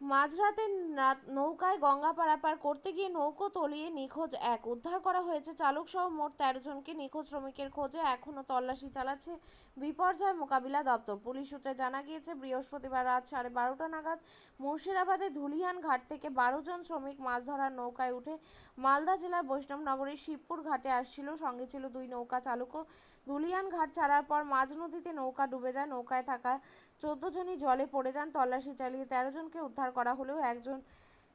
মাঝরাতে নৌকায় গঙ্গা পারাপার করতে গিয়ে নৌকো তলিয়ে নিখোঁজ এক। উদ্ধার করা হয়েছে চালক সহ মোট তেরো জনকে নিখোঁজ শ্রমিকের খোঁজে। এখনও তল্লাশি চালাচ্ছে বিপর্যয় মোকাবিলা দপ্তর। পুলিশ সূত্রে জানা গিয়েছে, বৃহস্পতিবার রাত সাড়ে বারোটা নাগাদ মুর্শিদাবাদের ধুলিয়ান ঘাট থেকে বারো জন শ্রমিক মাছ ধরার নৌকায় উঠে মালদা জেলার বৈষ্ণবনগরের শিবপুর ঘাটে আসছিল। সঙ্গে ছিল দুই নৌকা চালকও। ধুলিয়ান ঘাট ছাড়ার পর মাঝ নদীতে নৌকা ডুবে যায়। নৌকায় থাকা চোদ্দ জনই জলে পড়ে যান। তল্লাশি চালিয়ে তেরো জনকে উদ্ধার করা হলেও একজন,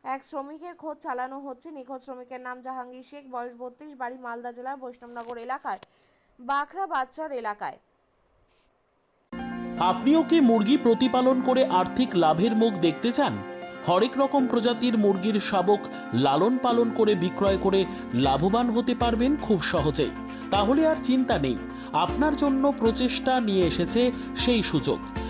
এক শ্রমিকের খোঁজ চালানো হচ্ছে। নিখোঁজ শ্রমিকের নাম জাহাঙ্গীর শেখ, বয়স বত্রিশ, বাড়ি মালদা জেলার বৈষ্ণবনগর এলাকার বাখরা বাচ্চর এলাকায়। আপনিও কি মুরগি প্রতিপালন করে আর্থিক লাভের মুখ দেখতে চান? হরেক রকম প্রজাতির মুরগির শাবক লালন পালন করে বিক্রয় করে লাভবান হতে পারবেন খুব সহজেই। তাহলে আর চিন্তা নেই, আপনার জন্য প্রচেষ্টা নিয়ে এসেছে সেই সুযোগ।